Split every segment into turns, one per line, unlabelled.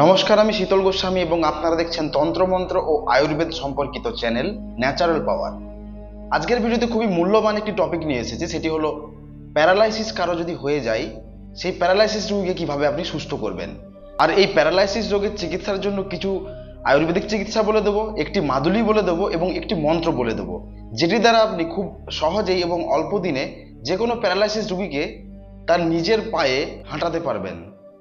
নমস্কার, আমি শীতল গোস্বামী এবং আপনারা দেখছেন তন্ত্রমন্ত্র ও আয়ুর্বেদ সম্পর্কিত চ্যানেল ন্যাচারাল পাওয়ার। আজকের ভিডিওতে খুবই মূল্যবান একটি টপিক নিয়ে এসেছি, সেটি হলো প্যারালাইসিস কারও যদি হয়ে যায়, সেই প্যারালাইসিস রোগীকে কীভাবে আপনি সুস্থ করবেন? আর এই প্যারালাইসিস রোগের চিকিৎসার জন্য কিছু আয়ুর্বেদিক চিকিৎসা বলে দেবো, একটি মাদুলি বলে দেবো এবং একটি মন্ত্র বলে দেবো, যেটি দ্বারা আপনি খুব সহজেই এবং অল্প দিনে যে কোনো প্যারালাইসিস রোগীকে তার নিজের পায়ে হাঁটাতে পারবেন।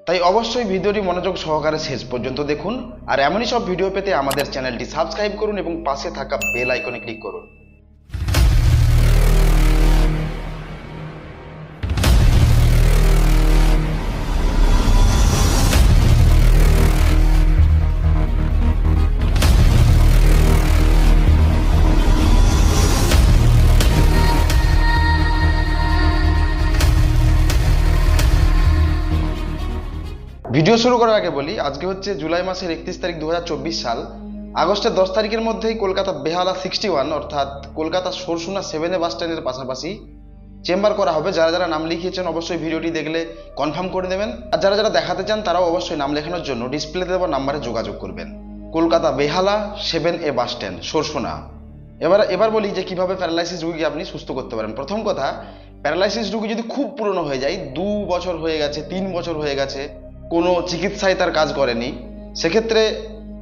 তাই অবশ্যই ভিডিওটি মনোযোগ সহকারে শেষ পর্যন্ত দেখুন। আর এমনই সব ভিডিও পেতে আমাদের চ্যানেলটি সাবস্ক্রাইব করুন এবং পাশে থাকা বেল আইকনে ক্লিক করুন। ভিডিও শুরু করার আগে বলি, আজকে হচ্ছে জুলাই মাসের একত্রিশ তারিখ দু হাজার চব্বিশ সাল। আগস্টের দশ তারিখের মধ্যেই কলকাতা বেহালা সিক্সটি ওয়ান অর্থাৎ কলকাতা সরসুনা সেভেনে বাস স্ট্যান্ডের পাশাপাশি চেম্বার করা হবে। যারা যারা নাম লিখিয়েছেন, অবশ্যই ভিডিওটি দেখলে কনফার্ম করে দেবেন। আর যারা যারা দেখাতে চান, তারাও অবশ্যই নাম লেখানোর জন্য ডিসপ্লেতে দেওয়া নাম্বারে যোগাযোগ করবেন। Kolkata Behala seven A bus stand Sarsuna. এবার এবার বলি যে কীভাবে প্যারালাইসিস রুগীকে আপনি সুস্থ করতে পারেন। প্রথম কথা প্যারালাইসিস রুগী যদি খুব পুরনো হয়ে যায়, দু বছর হয়ে গেছে, তিন বছর হয়ে গেছে কোনো চিকিৎসায় তার কাজ করেনি, সেক্ষেত্রে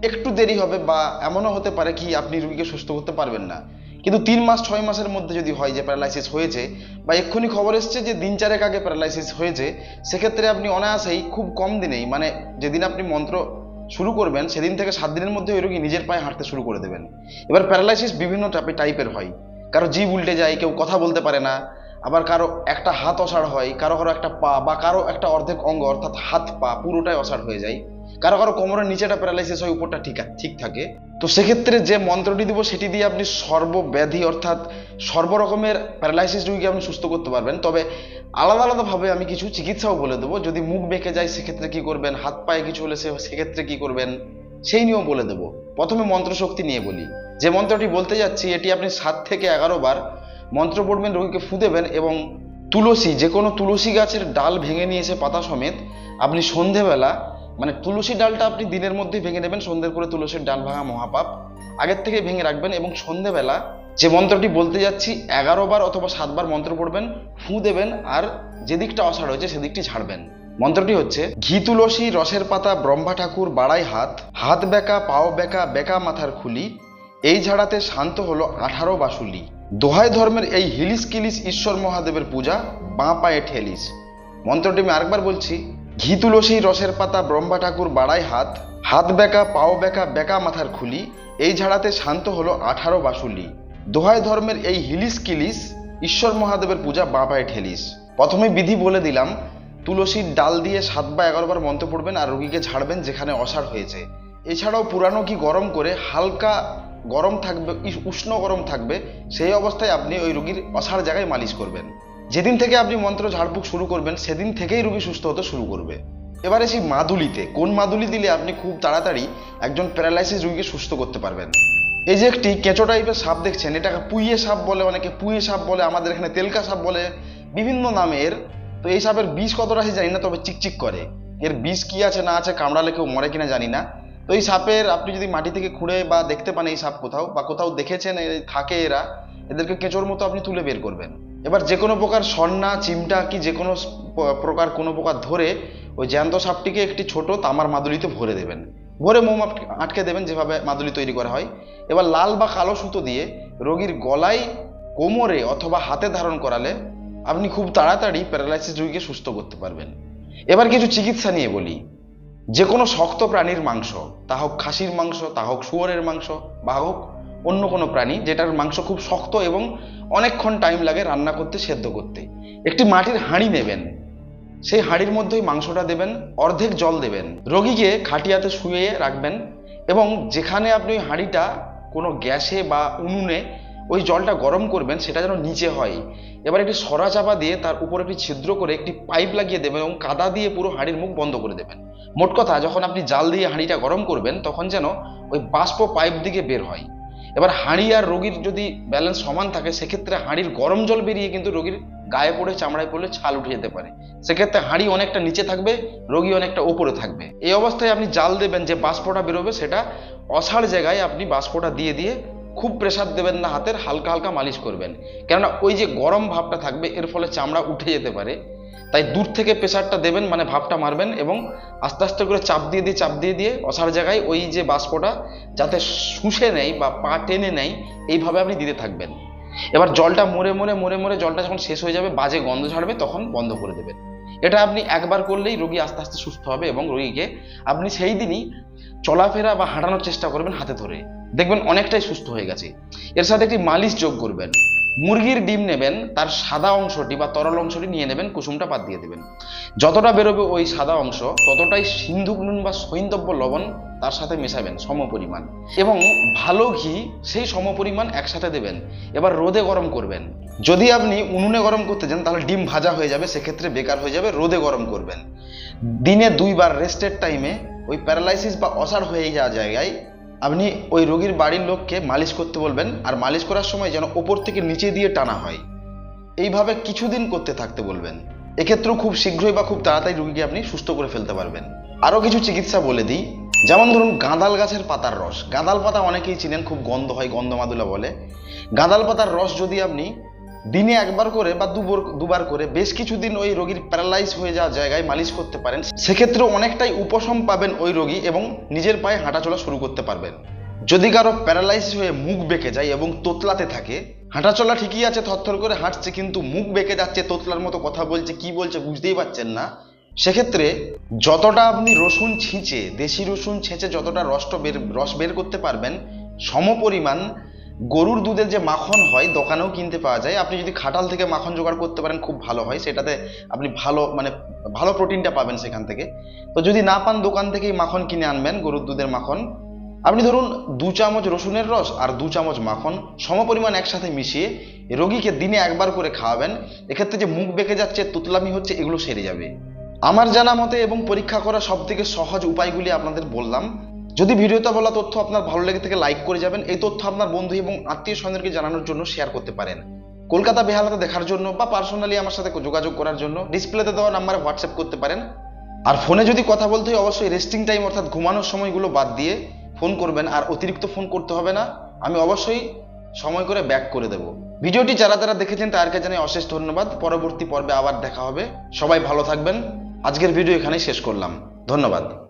একটু দেরি হবে বা এমনও হতে পারে কি আপনি রুগীকে সুস্থ করতে পারবেন না। কিন্তু তিন মাস, ছয় মাসের মধ্যে যদি হয় যে প্যারালাইসিস হয়েছে বা এক্ষুনি খবর এসছে যে দিন চারেক আগে প্যারালাইসিস হয়েছে, সেক্ষেত্রে আপনি অনায়াসেই খুব কম দিনেই মানে যেদিন আপনি মন্ত্র শুরু করবেন, সেদিন থেকে সাত দিনের মধ্যে ওই রোগী নিজের পায়ে হাঁটতে শুরু করে দেবেন। এবার প্যারালাইসিস বিভিন্ন টাইপের হয়। কারও জিভ উল্টে যায়, কেউ কথা বলতে পারে না আবার কারও একটা হাত অসাড় হয়, কারও কারও একটা পা বা কারও একটা অর্ধেক অঙ্গ অর্থাৎ হাত, পা পুরোটাই অসাড় হয়ে যায়। কারও কারও কোমরের নিচেটা প্যারালাইসিস হয়, উপরটা ঠিক ঠিক থাকে। তো সেক্ষেত্রে যে মন্ত্রটি দিব, সেটি দিয়ে আপনি সর্বব্যাধি অর্থাৎ সর্বরকমের প্যারালাইসিস রোগীকে আপনি সুস্থ করতে পারবেন। তবে আলাদা আলাদাভাবে আমি কিছু চিকিৎসাও বলে দেবো। যদি মুখ বেঁকে যায়, সেক্ষেত্রে কি করবেন? হাত পায়ে কিছু হলে সেক্ষেত্রে কি করবেন? সেই নিয়েও বলে দেবো। প্রথমে মন্ত্রশক্তি নিয়ে বলি। যে মন্ত্রটি বলতে যাচ্ছি, এটি আপনি সাত থেকে এগারো বার মন্ত্র পড়বেন, রোগীকে ফু দেবেন এবং তুলসী, যে কোনো তুলসী গাছের ডাল ভেঙে নিয়ে এসে পাতা সমেত আপনি সন্ধেবেলা মানে তুলসী ডালটা আপনি দিনের মধ্যেই ভেঙে নেবেন, সন্ধ্যের করে তুলসীর ডাল ভাঙা মহাপাপ। আগের থেকে ভেঙে রাখবেন এবং সন্ধেবেলা যে মন্ত্রটি বলতে যাচ্ছি, এগারো বার অথবা সাতবার মন্ত্র পড়বেন, ফু দেবেন আর যেদিকটা অসাড় হয়েছে সেদিকটি ছাড়বেন। মন্ত্রটি হচ্ছে, ঘি তুলসী, রসের পাতা, ব্রহ্মা ঠাকুর, বাড়াই হাত হাত বেঁকা পাও বেঁকা বেঁকা মাথার খুলি, এই ঝাড়াতে শান্ত হলো আঠারো বাসুলি। দোহাই ধর্মের এই হিলিস কিলিস ঈশ্বর মহাদেবের পূজা বাঁ পায়ে ঠেলিস। মন্ত্রটি আমি আরেকবার বলছি, ঘি তুলসী রসের পাতা, ব্রহ্মা ঠাকুর বাড়াই হাত হাত বেকা পাও বেঁকা বেঁকা মাথার খুলি, এই ঝাড়াতে শান্ত হলো আঠারো বাসুলি দোহাই ধর্মের এই হিলিস কিলিস ঈশ্বর মহাদেবের পূজা বাঁ পায়ে ঠেলিস। প্রথমে বিধি বলে দিলাম, তুলসীর ডাল দিয়ে সাত বা এগারো বার মন্ত্র পড়বেন আর রোগীকে ঝাড়বেন যেখানে অসাড় হয়েছে। এছাড়াও পুরানো কি গরম করে হালকা গরম থাকবে উষ্ণ গরম থাকবে, সেই অবস্থায় আপনি ওই রুগীর অসাড় জায়গায় মালিশ করবেন। যেদিন থেকে আপনি মন্ত্র ঝাড়ফুঁক শুরু করবেন, সেদিন থেকেই রুগী সুস্থ হতে শুরু করবে। এবারে সেই মাদুলিতে, কোন মাদুলি দিলে আপনি খুব তাড়াতাড়ি একজন প্যারালাইসিস রুগীকে সুস্থ করতে পারবেন? এই যে একটি কেঁচো টাইপের সাপ দেখছেন, এটাকে পুইয়ে সাপ বলে, অনেকে পুইয়ে সাপ বলে, আমাদের এখানে তেলকা সাপ বলে, বিভিন্ন নামের তো এই সাপের বিষ কতটা আছে জানি না, তবে চিকচিক করে। এর বিষ কি আছে, না আছে, কামড়ালে কেউ মরে কিনা জানি না। তো এই সাপের আপনি যদি মাটি থেকে খুঁড়ে বা দেখতে পান এই সাপ কোথাও বা কোথাও দেখেছেন থাকে এরা, এদেরকে কেঁচোর মতো আপনি তুলে বের করবেন। এবার যে কোনো প্রকার সন্না, চিমটা কি যে কোনো প্রকার কোনো প্রকার ধরে ওই জ্যান্ত সাপটিকে একটি ছোট তামার মাদুলিতে ভরে দেবেন। ভরে মোম আটকে দেবেন যেভাবে মাদুলি তৈরি করা হয়। এবার লাল বা কালো সুতো দিয়ে রোগীর গলায় কোমরে অথবা হাতে ধারণ করালে আপনি খুব তাড়াতাড়ি প্যারালাইসিস রোগীকে সুস্থ করতে পারবেন। এবার কিছু চিকিৎসা নিয়ে বলি। যে কোনো শক্ত প্রাণীর মাংস, তা হোক খাসির মাংস, তা হোক শুয়োরের মাংস, বা হোক অন্য কোনো প্রাণী, যেটার মাংস খুব শক্ত এবং অনেকক্ষণ টাইম লাগে রান্না করতে, সেদ্ধ করতে। একটি মাটির হাঁড়ি নেবেন। সেই হাঁড়ির মধ্যেই মাংসটা দেবেন, অর্ধেক জল দেবেন। রোগীকে খাটিয়াতে শুয়ে রাখবেন এবং যেখানে আপনি হাঁড়িটা কোনো গ্যাসে বা উনুনে ওই জলটা গরম করবেন, সেটা যেন নিচে হয়। এবার একটি সরা চাপা দিয়ে তার উপর একটি ছিদ্র করে একটি পাইপ লাগিয়ে দেবেন এবং কাদা দিয়ে পুরো হাঁড়ির মুখ বন্ধ করে দেবেন। মোট কথা, যখন আপনি জাল দিয়ে হাঁড়িটা গরম করবেন, তখন যেন ওই বাষ্প পাইপ দিকে বের হয়। এবার হাঁড়ি আর রোগীর যদি ব্যালেন্স সমান থাকে, সেক্ষেত্রে হাঁড়ির গরম জল বেরিয়ে কিন্তু রোগীর গায়ে পড়ে, চামড়ায় পড়লে ছাল উঠে যেতে পারে। সেক্ষেত্রে হাঁড়ি অনেকটা নিচে থাকবে, রোগী অনেকটা ওপরে থাকবে। এই অবস্থায় আপনি জাল দেবেন যে বাষ্পটা বেরোবে, সেটা অসাড় জায়গায় আপনি বাষ্পটা দিয়ে দিয়ে খুব প্রেসার দেবেন না হাতের, হালকা হালকা মালিশ করবেন। কেননা ওই যে গরম ভাবটা থাকবে, এর ফলে চামড়া উঠে যেতে পারে। তাই দূর থেকে প্রেশারটা দেবেন মানে ভাবটা মারবেন এবং আস্তে আস্তে করে চাপ দিয়ে দিয়ে, চাপ দিয়ে দিয়ে অসার জায়গায় ওই যে বাষ্পটা যাতে শুষে নেয় বা পা টেনে নেয়, এইভাবে আপনি দিতে থাকবেন। এবার জলটা মরে মরে মরে মরে জলটা যখন শেষ হয়ে যাবে, বাজে গন্ধ ছাড়বে তখন বন্ধ করে দেবেন। এটা আপনি একবার করলেই রোগী আস্তে আস্তে সুস্থ হবে এবং রোগীকে আপনি সেই দিনই চলাফেরা বা হাঁটানোর চেষ্টা করবেন হাতে ধরে। দেখবেন অনেকটাই সুস্থ হয়ে গেছে। এর সাথে একটি মালিশ যোগ করবেন। মুরগির ডিম নেবেন, তার সাদা অংশটি বা তরল অংশটি নিয়ে নেবেন, কুসুমটা বাদ দিয়ে দেবেন। যতটা বেরোবে ওই সাদা অংশ, ততটাই সিন্ধুক নুন বা সৈন্দব্য লবণ তার সাথে মেশাবেন সম পরিমাণ। এবং ভালো ঘি, সেই সম পরিমাণ একসাথে দেবেন। এবার রোদে গরম করবেন। যদি আপনি উনুনে গরম করতে যান, তাহলে ডিম ভাজা হয়ে যাবে, সেক্ষেত্রে বেকার হয়ে যাবে, রোদে গরম করবেন। দিনে দুইবার রেস্টের টাইমে ওই প্যারালাইসিস বা অসার হয়ে যাওয়া জায়গায় আপনি ওই রোগীর বাড়ির লোককে মালিশ করতে বলবেন, আর মালিশ করার সময় যেন ওপর থেকে নিচে দিয়ে টানা হয়। এইভাবে কিছুদিন করতে থাকতে বলবেন। এক্ষেত্রেও খুব শীঘ্রই বা খুব তাড়াতাড়ি রুগীকে আপনি সুস্থ করে ফেলতে পারবেন। আরও কিছু চিকিৎসা বলে দিই। যেমন ধরুন, গাঁদাল গাছের পাতার রস। গাঁদাল পাতা অনেকেই চিনেন, খুব গন্ধ হয়, গন্ধমাদুলা বলে। গাঁদাল পাতার রস যদি আপনি দিনে একবার করে বা দুবার দুবার করে বেশ কিছুদিন ওই রোগীর প্যারালাইজ হয়ে যাওয়া জায়গায় মালিশ করতে পারেন। সেক্ষেত্রে অনেকটাই উপশম পাবেন ওই রোগী এবং নিজের পায়ে হাঁটাচলা শুরু করতে পারবেন। যদি কারও প্যারালাইসিস হয়ে মুখ বেঁকে যায় এবং তোতলাতে থাকে, হাঁটাচলা ঠিকই আছে, থরথর করে হাঁটছে, কিন্তু মুখ বেঁকে যাচ্ছে, তোতলার মতো কথা বলছে, কি বলছে বুঝতেই পারছেন না। সেক্ষেত্রে যতটা আপনি রসুন ছিঁচে, দেশি রসুন ছেঁচে যতটা রসটা বের রস বের করতে পারবেন, সমপরিমাণ গরুর দুধের যে মাখন হয়, দোকানেও কিনতে পাওয়া যায়। আপনি যদি খাটাল থেকে মাখন জোগাড় করতে পারেন, খুব ভালো হয়। সেটাতে আপনি ভালো মানে ভালো প্রোটিনটা পাবেন সেখান থেকে। তো যদি না পান, দোকান থেকেই মাখন কিনে আনবেন, গরুর দুধের মাখন। আপনি ধরুন, দু চামচ রসুনের রস আর দু চামচ মাখন সমপরিমাণ একসাথে মিশিয়ে রোগীকে দিনে একবার করে খাওয়াবেন। এক্ষেত্রে যে মুখ বেঁকে যাচ্ছে, তুতলামি হচ্ছে, এগুলো সেরে যাবে। আমার জানা মতে এবং পরীক্ষা করা সব থেকে সহজ উপায়গুলি আপনাদের বললাম। যদি ভিডিওতে বলা তথ্য আপনার ভালো লেগে থেকে লাইক করে যাবেন। এই তথ্য আপনার বন্ধু এবং আত্মীয় স্বজনকে জানানোর জন্য শেয়ার করতে পারেন। কলকাতা বেহালাতে দেখার জন্য বা পার্সোনালি আমার সাথে যোগাযোগ করার জন্য ডিসপ্লেতে দেওয়া নাম্বারে হোয়াটসঅ্যাপ করতে পারেন। আর ফোনে যদি কথা বলতে হয়, অবশ্যই রেস্টিং টাইম অর্থাৎ ঘুমানোর সময়গুলো বাদ দিয়ে ফোন করবেন। আর অতিরিক্ত ফোন করতে হবে না। আমি অবশ্যই সময় করে ব্যাক করে দেব। ভিডিওটি যারা যারা দেখেছেন, তাদেরকে জানাই অশেষ ধন্যবাদ। পরবর্তী পর্বে আবার দেখা হবে। সবাই ভালো থাকবেন। আজকের ভিডিও এখানেই শেষ করলাম। ধন্যবাদ।